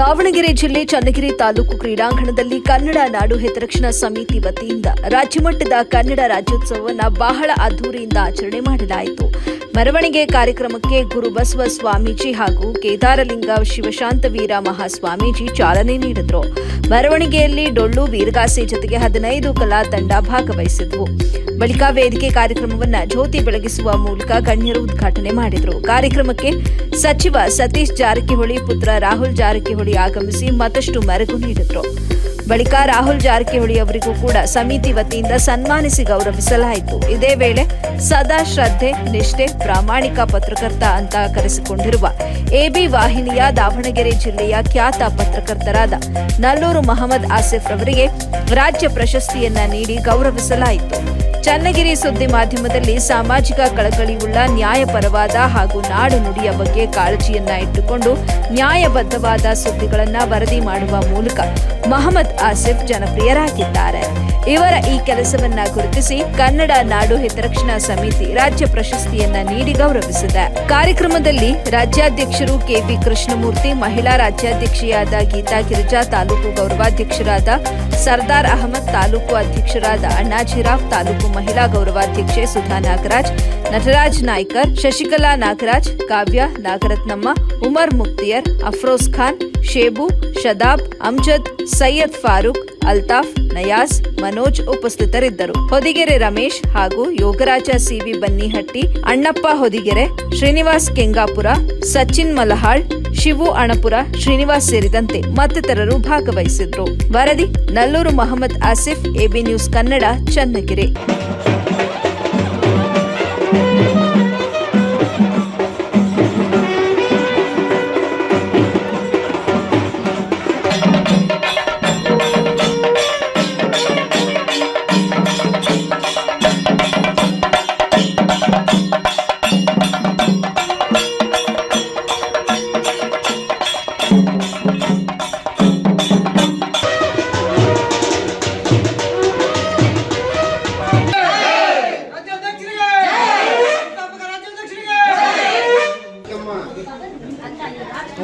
ದಾವಣಗೆರೆ ಜಿಲ್ಲೆ ಚನ್ನಗಿರಿ ತಾಲೂಕು ಕ್ರೀಡಾಂಗಣದಲ್ಲಿ ಕನ್ನಡ ನಾಡು ಹಿತರಕ್ಷಣಾ ಸಮಿತಿ ವತಿಯಿಂದ ರಾಜ್ಯಮಟ್ಟದ ಕನ್ನಡ ರಾಜ್ಯೋತ್ಸವವನ್ನು ಬಹಳ ಅದ್ದೂರಿಯಿಂದ ಆಚರಣೆ ಮಾಡಲಾಯಿತು. ಮೆರವಣಿಗೆ ಕಾರ್ಯಕ್ರಮಕ್ಕೆ ಗುರುಬಸವ ಸ್ವಾಮೀಜಿ ಹಾಗೂ ಕೇದಾರಲಿಂಗ ಶಿವಶಾಂತವೀರ ಮಹಾಸ್ವಾಮೀಜಿ ಚಾಲನೆ ನೀಡಿದರು. ಮೆರವಣಿಗೆಯಲ್ಲಿ ಡೊಳ್ಳು ವೀರಗಾಸೆ ಜೊತೆಗೆ ಹದಿನೈದು ಕಲಾ ತಂಡ ಭಾಗವಹಿಸಿದ್ವು. ಬಳಿಕ ವೇದಿಕೆ ಕಾರ್ಯಕ್ರಮವನ್ನ ಜ್ಯೋತಿ ಬೆಳಗಿಸುವ ಮೂಲಕ ಗಣ್ಯರು ಉದ್ಘಾಟನೆ ಮಾಡಿದರು. ಕಾರ್ಯಕ್ರಮಕ್ಕೆ ಸಚಿವ ಸತೀಶ್ ಜಾರಕಿಹೊಳಿ, ಪುತ್ರ ರಾಹುಲ್ ಜಾರಕಿಹೊಳಿ ಆಗಮಿಸಿ ಮತ್ತಷ್ಟು ಮೆರಗು ನೀಡಿದರು. ಬಳಿಕ ರಾಹುಲ್ ಜಾರಕಿಹೊಳಿ ಅವರಿಗೂ ಕೂಡ ಸಮಿತಿ ವತಿಯಿಂದ ಸನ್ಮಾನಿಸಿ ಗೌರವಿಸಲಾಯಿತು. ಇದೇ ವೇಳೆ ಸದಾ ಶ್ರದ್ಧೆ, ನಿಷ್ಠೆ, ಪ್ರಾಮಾಣಿಕ ಪತ್ರಕರ್ತ ಅಂತ ಕರೆಸಿಕೊಂಡಿರುವ ಎಬಿ ವಾಹಿನಿಯ ದಾವಣಗೆರೆ ಜಿಲ್ಲೆಯ ಖ್ಯಾತ ಪತ್ರಕರ್ತರಾದ ನಲ್ಲೂರು ಮಹಮ್ಮದ್ ಆಸಿಫ್ ಅವರಿಗೆ ರಾಜ್ಯ ಪ್ರಶಸ್ತಿಯನ್ನ ನೀಡಿ ಗೌರವಿಸಲಾಯಿತು. ಚನ್ನಗಿರಿ ಸುದ್ದಿ ಮಾಧ್ಯಮದಲ್ಲಿ ಸಾಮಾಜಿಕ ಕಳಕಳಿಯುಳ್ಳ ನ್ಯಾಯಪರವಾದ ಹಾಗೂ ನಾಡು ನುಡಿಯ ಬಗ್ಗೆ ಕಾಳಜಿಯನ್ನ ಇಟ್ಟುಕೊಂಡು ನ್ಯಾಯಬದ್ಧವಾದ ಸುದ್ದಿಗಳನ್ನು ವರದಿ ಮಾಡುವ ಮೂಲಕ ಮಹಮ್ಮದ್ ಆಸಿಫ್ ಜನಪ್ರಿಯರಾಗಿದ್ದಾರೆ. ಇವರ ಈ ಕೆಲಸವನ್ನ ಗುರುತಿಸಿ ಕನ್ನಡ ನಾಡು ಹಿತರಕ್ಷಣಾ ಸಮಿತಿ ರಾಜ್ಯ ಪ್ರಶಸ್ತಿಯನ್ನ ನೀಡಿ ಗೌರವಿಸಿದೆ. ಕಾರ್ಯಕ್ರಮದಲ್ಲಿ ರಾಜ್ಯಾಧ್ಯಕ್ಷರು ಕೆಬಿ ಕೃಷ್ಣಮೂರ್ತಿ, ಮಹಿಳಾ ರಾಜ್ಯಾಧ್ಯಕ್ಷೆಯಾದ ಗೀತಾ ಗಿರಿಜಾ, ತಾಲೂಕು ಗೌರವಾಧ್ಯಕ್ಷರಾದ ಸರ್ದಾರ್ ಅಹಮದ್, ತಾಲೂಕು ಅಧ್ಯಕ್ಷರಾದ ಅಣ್ಣಾಜಿರಾವ್, ತಾಲೂಕು ಮಹಿಳಾ ಗೌರವಾಧ್ಯಕ್ಷೆ ಸುಧಾ ನಾಗರಾಜ್ ನಟರಾಜ್ ನಾಯ್ಕರ್, ಶಶಿಕಲಾ ನಾಗರಾಜ್, ಕಾವ್ಯ ನಾಗರತ್ನಮ್ಮ, ಉಮರ್ ಮುಕ್ತಿಯರ್, ಅಫ್ರೋಜ್ ಖಾನ್, ಶೇಬು, ಶದಾಬ್, ಅಮ್ಜದ್, ಸೈಯದ್ ಫಾರೂಕ್, ಅಲ್ತಾಫ್ ನಯಾಸ್ ಮನೋಜ್ ಉಪಸ್ಥಿತರಿದ್ದರು. ಹೊದಿಗೆರೆ ರಮೇಶ್ ಹಾಗೂ ಯೋಗರಾಜ ಸಿವಿ ಬನ್ನಿಹಟ್ಟಿ, ಅಣ್ಣಪ್ಪ ಹೊದಿಗೆರೆ, ಶ್ರೀನಿವಾಸ್ ಕೆಂಗಾಪುರ, ಸಚಿನ್ ಮಲಹಾಳ್, ಶಿವು ಅಣಪುರ, ಶ್ರೀನಿವಾಸ್ ಸೇರಿದಂತೆ ಮತ್ತಿತರರು ಭಾಗವಹಿಸಿದ್ರು. ವರದಿ, ನಲ್ಲೂರು ಮೊಹಮ್ಮದ್ ಆಸಿಫ್, ಎಬಿ ನ್ಯೂಸ್ ಕನ್ನಡ, ಚನ್ನಗಿರಿ.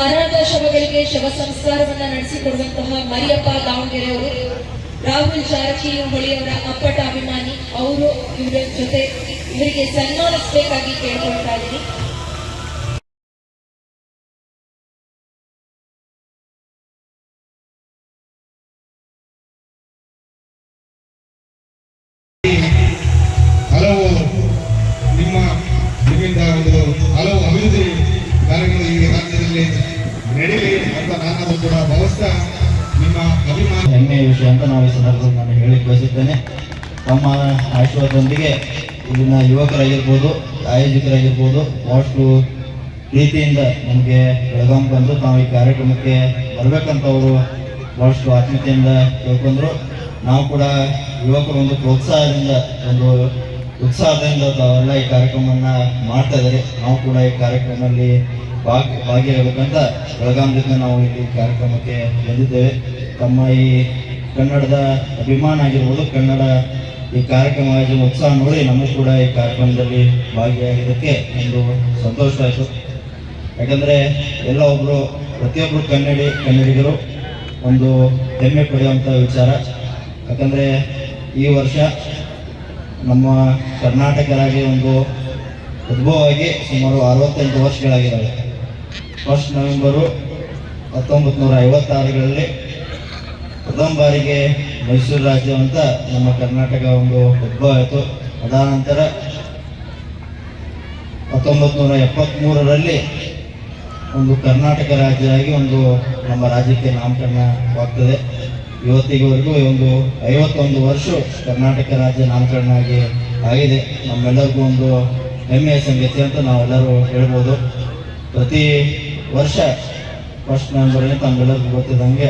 ಅನಾಥ ಶವಗಳಿಗೆ ಶವ ಸಂಸ್ಕಾರವನ್ನ ನಡೆಸಿಕೊಡುವಂತಹ ಮರಿಯಪ್ಪ ದಾವಣಗೆರೆ ಅವರು, ರಾಹುಲ್ ಜಾರಕಿಹೊಳಿ ಅವರ ಅಪ್ಪಟ ಅಭಿಮಾನಿ, ಅವರು ಇವರ ಜೊತೆ ಇವರಿಗೆ ಸನ್ಮಾನಿಸಬೇಕಾಗಿ ಕೇಳ್ಕೊಳ್ತಾ ಇದ್ದೀನಿ. ಹೆಮ್ಮೆಯ ವಿಷಯ ಅಂತ ನಾವು ಈ ಸಂದರ್ಭದಲ್ಲಿ ನಾನು ಹೇಳಿಕ್ ಬಯಸುತ್ತೇನೆ ತಮ್ಮ ಆಶೀರ್ವಾದದೊಂದಿಗೆ ಇಲ್ಲಿನ ಯುವಕರಾಗಿರ್ಬೋದು, ಆಯೋಜಕರಾಗಿರ್ಬೋದು ಭಾಳಷ್ಟು ಪ್ರೀತಿಯಿಂದ ನಮಗೆ ಬೆಳಗಾಂ ಬಂದು ತಾವು ಈ ಕಾರ್ಯಕ್ರಮಕ್ಕೆ ಬರಬೇಕಂತ ಅವರು ಭಾಳಷ್ಟು ಆತ್ಮೀಯತೆಯಿಂದ ಕೇಳ್ಕೊಂಡ್ರು. ನಾವು ಕೂಡ ಯುವಕರು ಒಂದು ಪ್ರೋತ್ಸಾಹದಿಂದ, ಒಂದು ಉತ್ಸಾಹದಿಂದ ತಾವೆಲ್ಲ ಈ ಕಾರ್ಯಕ್ರಮವನ್ನು ಮಾಡ್ತಾ ಇದ್ದಾರೆ. ನಾವು ಕೂಡ ಈ ಕಾರ್ಯಕ್ರಮದಲ್ಲಿ ಭಾಗ ಭಾಗಿಯಾಗಬೇಕಂತ ಬೆಳಗಾಂದಿಂದ ನಾವು ಇಲ್ಲಿ ಕಾರ್ಯಕ್ರಮಕ್ಕೆ ಬಂದಿದ್ದೇವೆ. ತಮ್ಮ ಈ ಕನ್ನಡದ ಅಭಿಮಾನ ಆಗಿರ್ಬೋದು, ಕನ್ನಡ ಈ ಕಾರ್ಯಕ್ರಮ ಉತ್ಸಾಹ ನೋಡಿ ನಮಗೂ ಕೂಡ ಈ ಕಾರ್ಯಕ್ರಮದಲ್ಲಿ ಭಾಗಿಯಾಗಿದ್ದಕ್ಕೆ ಒಂದು ಸಂತೋಷ ಆಯಿತು. ಯಾಕಂದರೆ ಎಲ್ಲ ಒಬ್ಬರು ಪ್ರತಿಯೊಬ್ಬರು ಕನ್ನಡಿ ಕನ್ನಡಿಗರು ಒಂದು ಹೆಮ್ಮೆ ಪಡೆಯುವಂಥ ವಿಚಾರ. ಯಾಕಂದರೆ ಈ ವರ್ಷ ನಮ್ಮ ಕರ್ನಾಟಕರಾಗಿ ಒಂದು ಉದ್ಭವವಾಗಿ ಸುಮಾರು ಅರವತ್ತೆಂಟು ವರ್ಷಗಳಾಗಿದ್ದಾವೆ. ಫಸ್ಟ್ ನವೆಂಬರು ಹತ್ತೊಂಬತ್ತು ನೂರ ಐವತ್ತಾರುಗಳಲ್ಲಿ ಪ್ರಥಮ ಬಾರಿಗೆ ಮೈಸೂರು ರಾಜ್ಯ ಅಂತ ನಮ್ಮ ಕರ್ನಾಟಕ ಒಂದು ಹಬ್ಬ ಆಯಿತು. ಅದಾದ ನಂತರ ಹತ್ತೊಂಬತ್ತು ನೂರ ಎಪ್ಪತ್ತ್ಮೂರರಲ್ಲಿ ಒಂದು ಕರ್ನಾಟಕ ರಾಜ್ಯ ಆಗಿ ಒಂದು ನಮ್ಮ ರಾಜ್ಯಕ್ಕೆ ನಾಮಕರಣವಾಗ್ತದೆ ಇವತ್ತಿಗವರೆಗೂ ಒಂದು ಐವತ್ತೊಂದು ವರ್ಷ ಕರ್ನಾಟಕ ರಾಜ್ಯ ನಾಮಕರಣ ಆಗಿ ಆಗಿದೆ. ನಮ್ಮೆಲ್ಲರಿಗೂ ಒಂದು ಹೆಮ್ಮೆಯ ಸಂಗತಿ ಅಂತ ನಾವೆಲ್ಲರೂ ಹೇಳ್ಬೋದು. ಪ್ರತಿ ವರ್ಷ. ಫಸ್ಟ್ ನವೆಂಬರ್ಗೆ ತಮ್ಮೆಲ್ಲರಿಗೂ ಗೊತ್ತಿದ್ದಂಗೆ